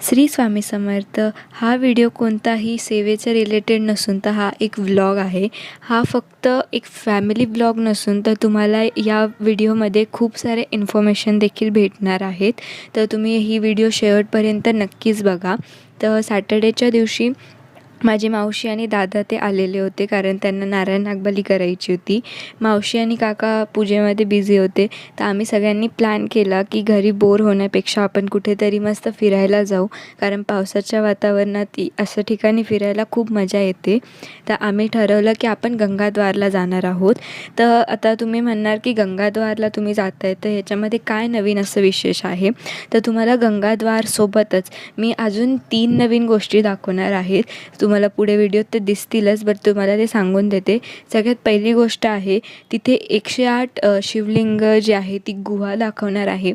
श्री स्वामी समर्थ हा व्हिडिओ कोणताही सेवेच्या रिलेटेड नसून तर हा एक व्लॉग आहे. हा फक्त एक फॅमिली ब्लॉग नसून तर तुम्हाला या व्हिडिओमध्ये खूप सारे इन्फॉर्मेशन देखील भेटणार आहेत. तर तुम्ही ही व्हिडिओ शेवटपर्यंत नक्कीच बघा. तर सॅटर्डेच्या दिवशी माझी मावशी आणि दादा ते आलेले होते कारण त्यांना नारायण नागबली करायची होती. मावशी आणि काका पूजेमध्ये बिझी होते. तर आम्ही सगळ्यांनी प्लॅन केला की घरी बोर होण्यापेक्षा आपण कुठेतरी मस्त फिरायला जाऊ. कारण पावसाच्या वातावरणात असं ठिकाणी फिरायला खूप मजा येते. तर आम्ही ठरवलं की आपण गंगाद्वारला जाणार आहोत. तर आता तुम्ही म्हणणार की गंगाद्वारला तुम्ही जाताय. तर ह्याच्यामध्ये काय नवीन असं विशेष आहे? तर तुम्हाला गंगाद्वारसोबतच मी अजून तीन नवीन गोष्टी दाखवणार आहेत तुम्हाला पुढे व्हिडिओत ते दिसतीलच बट तुम्हाला ते सांगून देते. सगळ्यात पहिली गोष्ट आहे तिथे एकशे आठ शिवलिंग जी आहे ती गुहा दाखवणार आहे.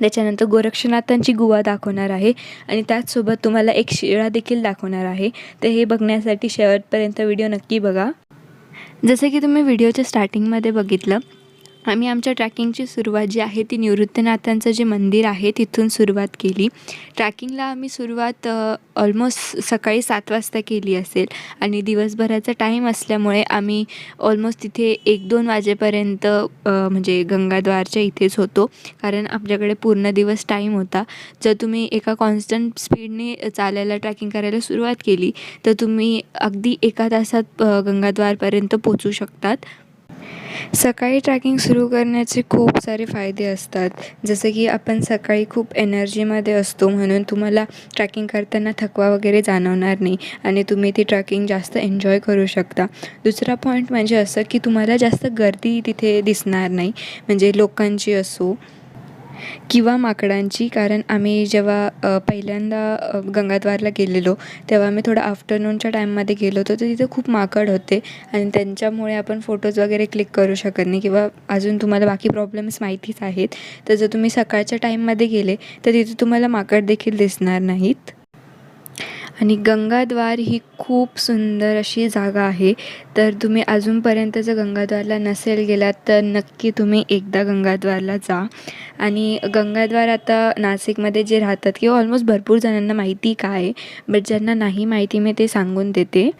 त्याच्यानंतर गोरक्षनाथांची गुहा दाखवणार आहे आणि त्याचसोबत तुम्हाला एक शिळा देखील दाखवणार आहे. तर हे बघण्यासाठी शेवटपर्यंत व्हिडिओ नक्की बघा. जसं की तुम्ही व्हिडिओच्या स्टार्टिंगमध्ये बघितलं आम्ही आमच्या ट्रॅकिंगची सुरुवात जी आहे ती निवृत्तनाथांचं जे मंदिर आहे तिथून सुरुवात केली. ट्रॅकिंगला आम्ही सुरुवात ऑलमोस्ट सकाळी सात वाजता केली असेल. आणि दिवसभराचा टाईम असल्यामुळे आम्ही ऑलमोस्ट तिथे एक दोन वाजेपर्यंत म्हणजे गंगाद्वारच्या इथेच होतो. कारण आमच्याकडे पूर्ण दिवस टाईम होता. जर तुम्ही एका कॉन्स्टंट स्पीडने चालायला ट्रॅकिंग करायला सुरुवात केली तर तुम्ही अगदी एका तासात गंगाद्वारपर्यंत पोचू शकतात. सकाळी ट्रॅकिंग सुरू करण्याचे खूप सारे फायदे असतात. जसं की आपण सकाळी खूप एनर्जीमध्ये असतो म्हणून तुम्हाला ट्रॅकिंग करताना थकवा वगैरे जाणवणार नाही आणि तुम्ही ती ट्रॅकिंग जास्त एन्जॉय करू शकता. दुसरा पॉईंट म्हणजे असं की तुम्हाला जास्त गर्दी तिथे दिसणार नाही. म्हणजे लोकांची असो किंवा माकडांची कारण आम्ही जेव्हा पहिल्यांदा गंगाद्वारला गेलेलो तेव्हा आम्ही थोडं आफ्टरनूनच्या टाईममध्ये गेलो होतो तर तिथे खूप माकड होते. आणि त्यांच्यामुळे आपण फोटोज वगैरे क्लिक करू शकत नाही. किंवा अजून तुम्हाला बाकी प्रॉब्लेम्स माहितीच आहेत. तर जर तुम्ही सकाळच्या टाईममध्ये गेले तर तिथे तुम्हाला माकड देखील दिसणार नाहीत. आणि गंगाद्वार ही खूप सुंदर अशी जागा आहे. तर तुम्ही अजूनपर्यंत जर गंगाद्वारला नसेल गेलात तर नक्की तुम्ही एकदा गंगाद्वारला जा. आणि गंगाद्वार आता नाशिकमध्ये जे राहतात किंवा ऑलमोस्ट भरपूर जणांना माहिती काय आहे बट ज्यांना नाही माहिती मी ते सांगून देते.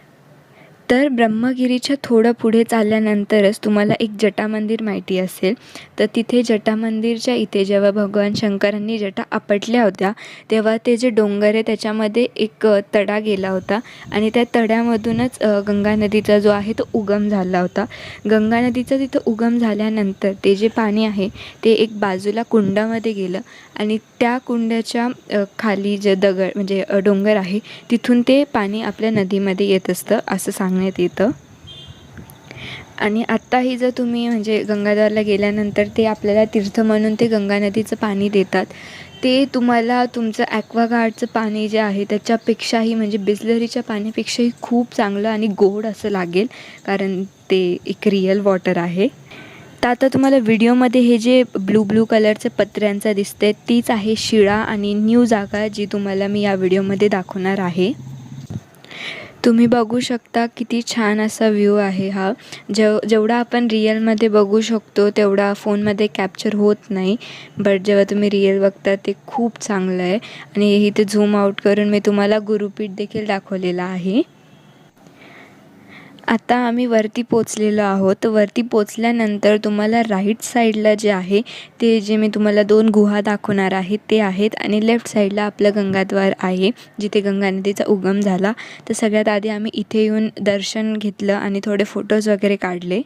तर ब्रह्मगिरीच्या थोडं पुढे चालल्यानंतरच तुम्हाला एक जटा मंदिर माहिती असेल. तर तिथे जटा मंदिरच्या इथे जेव्हा भगवान शंकरांनी जटा आपटल्या होत्या तेव्हा ते जे डोंगर आहे त्याच्यामध्ये एक तडा गेला होता आणि त्या तड्यामधूनच गंगा नदीचा जो आहे तो उगम झाला होता. गंगा नदीचा तिथं उगम झाल्यानंतर ते जे पाणी आहे ते एक बाजूला कुंडामध्ये गेलं आणि त्या कुंडाच्या खाली जे दगड म्हणजे डोंगर आहे तिथून ते पाणी आपल्या नदीमध्ये येत असतं असं सांग सांगण्यात येतं आणि आत्ताही जर तुम्ही म्हणजे गंगाधरला गेल्यानंतर ते आपल्याला तीर्थ म्हणून ते गंगा नदीचं पाणी देतात ते तुम्हाला तुमचं ॲक्वागार्डचं पाणी जे आहे त्याच्यापेक्षाही म्हणजे बिस्लरीच्या पाण्यापेक्षाही खूप चांगलं आणि गोड असं लागेल कारण ते एक रिअल वॉटर आहे. तर आता तुम्हाला व्हिडिओमध्ये हे जे ब्लू ब्लू कलरचे पत्र्यांचं दिसते तीच आहे शिळा आणि न्यू जागा जी तुम्हाला मी या व्हिडिओमध्ये दाखवणार आहे. तुम्ही बघू शकता किती छान असा व्ह्यू आहे हा. जेव जेवढा आपण रिअलमध्ये बघू शकतो तेवढा फोनमध्ये कॅप्चर होत नाही. बट जेव्हा तुम्ही रिअल बघता ते खूप चांगलं आहे. आणि इथे झूम आऊट करून मी तुम्हाला गुरुपीठ देखील दाखवलेला आहे. आता आम्ही वरती पोचलेलो आहोत. वरती पोचल्यानंतर तुम्हाला राईट साईडला जे आहे ते जे मी तुम्हाला दोन गुहा दाखवणार आहे ते आहेत आणि लेफ्ट साईडला आपलं गंगाद्वार आहे जिथे गंगा नदीचा उगम झाला. तर सगळ्यात आधी आम्ही इथे येऊन दर्शन घेतलं आणि थोडे फोटोज वगैरे काढले.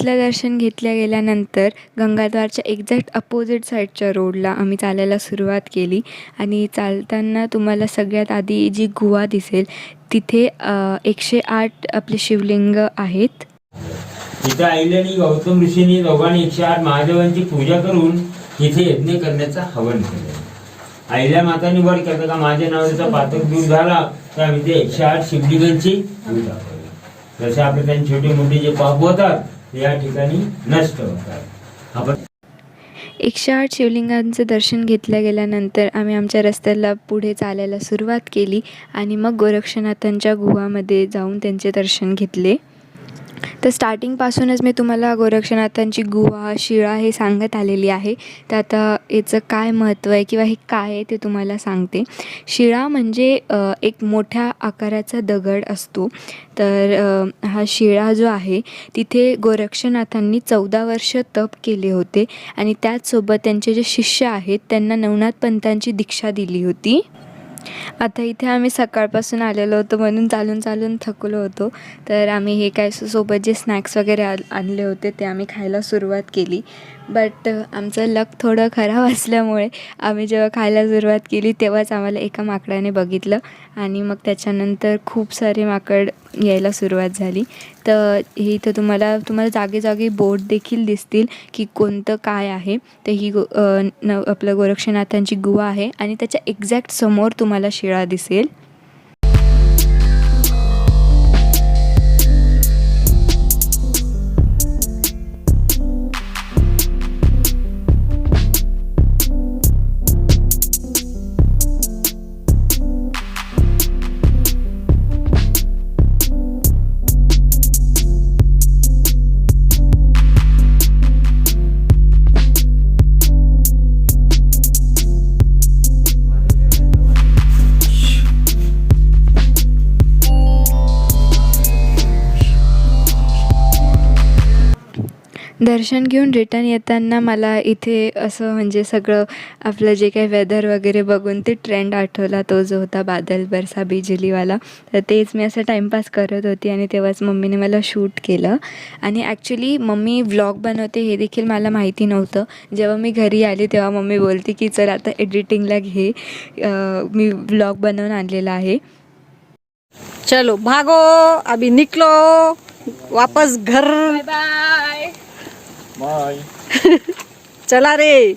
तिथलं दर्शन घेतल्या गेल्यानंतर गंगाद्वारच्या एक्झॅक्ट अपोजिट साईडच्या रोडला आम्ही चालायला सुरुवात केली. आणि चालताना तुम्हाला सगळ्यात आधी जी गुहा दिसेल तिथे एकशे आठ आपले शिवलिंग आहेत. इथं आईल्यानी गौतम ऋषींनी दोघांनी एकशे आठ महादेवांची पूजा करून इथे यज्ञ करण्याचा हवन केलं. आईल्या मातांनी वर केलं का माझ्या नावाचा पातक दूर झाला तर आम्ही ते एकशे आठ शिवलिंगांची पूजा करू. जसे आपले त्यांनी छोटे मोठे जे पाप होतात या ठिकाणी नष्ट होतात. आपण एकशे आठ शिवलिंगांचं दर्शन घेतल्या गेल्यानंतर आम्ही आमच्या रस्त्याला पुढे चालायला सुरुवात केली आणि मग गोरक्षनाथांच्या गुहामध्ये जाऊन त्यांचे दर्शन घेतले. तर स्टार्टिंगपासूनच मी तुम्हाला गोरक्षनाथांची गुहा शिळा हे सांगत आलेली आहे. तर आता याचं काय महत्त्व आहे किंवा हे काय आहे ते तुम्हाला सांगते. शिळा म्हणजे एक मोठ्या आकाराचा दगड असतो. तर हा शिळा जो आहे तिथे गोरक्षनाथांनी चौदा वर्ष तप केले होते. आणि त्याचसोबत त्यांचे जे शिष्य आहेत त्यांना नवनाथ पंतांची दीक्षा दिली होती. आता इथे आम्ही सकाळपासून आलेलो होतो म्हणून चालून चालून थकलो होतो. तर आम्ही हे काय सोबत जे स्नॅक्स वगैरे आणले होते ते आम्ही खायला सुरुवात केली. बट uh, आमचं लक थोडं खराब असल्यामुळे आम्ही जेव्हा खायला सुरुवात केली तेव्हाच आम्हाला एका माकडाने बघितलं. आणि मग त्याच्यानंतर खूप सारे माकड यायला सुरुवात झाली. तर हे इथं तुम्हाला तुम्हाला जागे बोट बोर्ड देखील दिसतील की कोणतं काय आहे. तर ही गो न आपलं गोरक्षनाथांची गुहा आहे. आणि त्याच्या एक्झॅक्ट समोर तुम्हाला शिळा दिसेल. दर्शन घेऊन रिटर्न येताना मला इथे असं म्हणजे सगळं आपलं जे काही वेदर वगैरे बघून ते ट्रेंड आठवला तो जो होता बादल बरसा बिजलीवाला. तर तेच मी असं टाईमपास करत होती आणि तेव्हाच मम्मीने मला शूट केलं. आणि ॲक्च्युली मम्मी व्लॉग बनवते हे देखील मला माहिती नव्हतं. जेव्हा मी घरी आली तेव्हा मम्मी बोलते की चल आता एडिटिंगला घे. मी व्लॉग बनवून आणलेला आहे. चलो भागो. अभी निकलो. वापस घर. बाय बाय चला रे.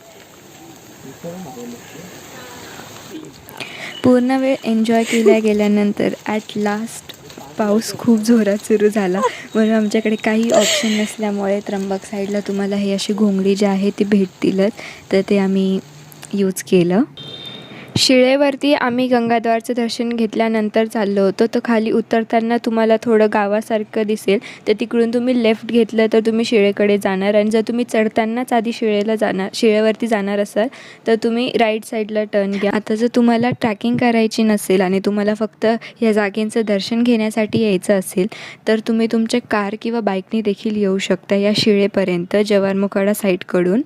पूर्ण वेळ एन्जॉय केल्या गेल्यानंतर ॲट लास्ट पाऊस खूप जोरात सुरू झाला. म्हणून आमच्याकडे काही ऑप्शन नसल्यामुळे त्र्यंबक साईडला तुम्हाला हे अशी घोंगडी जी आहे ती भेटतीलच. तर ते आम्ही यूज केलं. शिळेवरती आम्ही गंगाद्वारचं दर्शन घेतल्यानंतर चाललो होतो. तर खाली उतरताना तुम्हाला थोडं गावासारखं दिसेल. तर तिकडून तुम्ही लेफ्ट घेतलं तर तुम्ही शिळेकडे जाणार. आणि जर तुम्ही चढतानाच आधी शिळेला जाणार शिळेवरती जाणार असाल तर तुम्ही राईट साईडला टर्न घ्या. आता जर तुम्हाला ट्रॅकिंग करायची नसेल आणि तुम्हाला फक्त या जागेंचं दर्शन घेण्यासाठी यायचं असेल तर तुम्ही तुमच्या कार किंवा बाईकने देखील येऊ शकता या शिळेपर्यंत जवारमुखाडा साईडकडून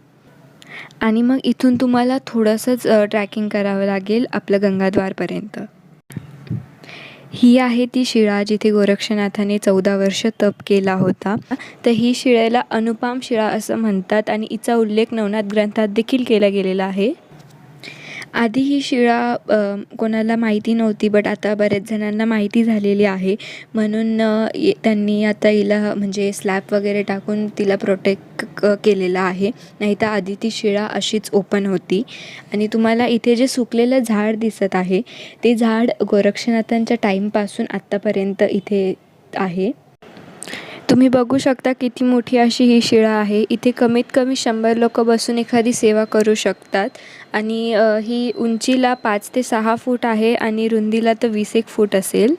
आणि मग इथून तुम्हाला थोडंसंच ट्रॅकिंग करावं लागेल आपलं गंगाद्वारपर्यंत. ही आहे ती शिळा जिथे गोरक्षनाथाने चौदा वर्ष तप केला होता. तर ही शिळेला अनुपाम शिळा असं म्हणतात आणि हिचा उल्लेख नवनाथ ग्रंथात देखील केला गेलेला आहे. आधी ही शिळा कोणाला माहिती नव्हती बट आता बऱ्याच जणांना माहिती झालेली आहे. म्हणून ये- त्यांनी आता हिला म्हणजे स्लॅब वगैरे टाकून तिला प्रोटेक्ट क केलेलं आहे. नाही तर आधी ती शिळा अशीच ओपन होती. आणि तुम्हाला इथे जे सुकलेलं झाड दिसत आहे ते झाड गोरक्षनाथांच्या टाईमपासून आत्तापर्यंत इथे आहे. तुम्ही बघू शकता किती मोठी अशी ही शिळा आहे. इथे कमीत कमी शंभर लोक बसून एखादी सेवा करू शकतात. आणि ही उंचीला पाच ते सहा फूट आहे आणि रुंदीला तर वीस एक फूट असेल.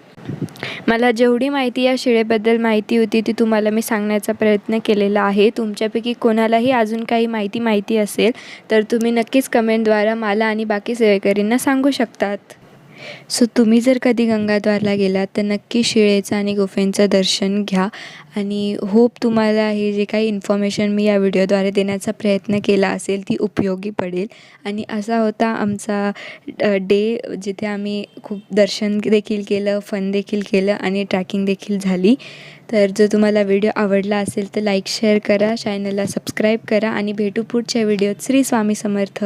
मला जेवढी माहिती या शिळेबद्दल माहिती होती ती तुम्हाला मी सांगण्याचा प्रयत्न केलेला आहे. तुमच्यापैकी कोणालाही अजून काही माहिती माहिती असेल तर तुम्ही नक्कीच कमेंटद्वारा मला आणि बाकी सेवेकरींना सांगू शकतात. सो तुम्ही जर कधी गंगाद्वारला गेलात तर नक्की शिळेचं आणि गुफेंचं दर्शन घ्या. आणि होप तुम्हाला हे जे काही इन्फॉर्मेशन मी या व्हिडिओद्वारे देण्याचा प्रयत्न केला असेल ती उपयोगी पडेल. आणि असा होता आमचा डे जिथे आम्ही खूप दर्शन देखील केलं फन देखील केलं आणि ट्रॅकिंग देखील झाली. तर जर तुम्हाला व्हिडिओ आवडला असेल तर लाईक शेअर करा. चॅनलला सबस्क्राईब करा. आणि भेटू पुढच्या व्हिडिओत श्री स्वामी समर्थ.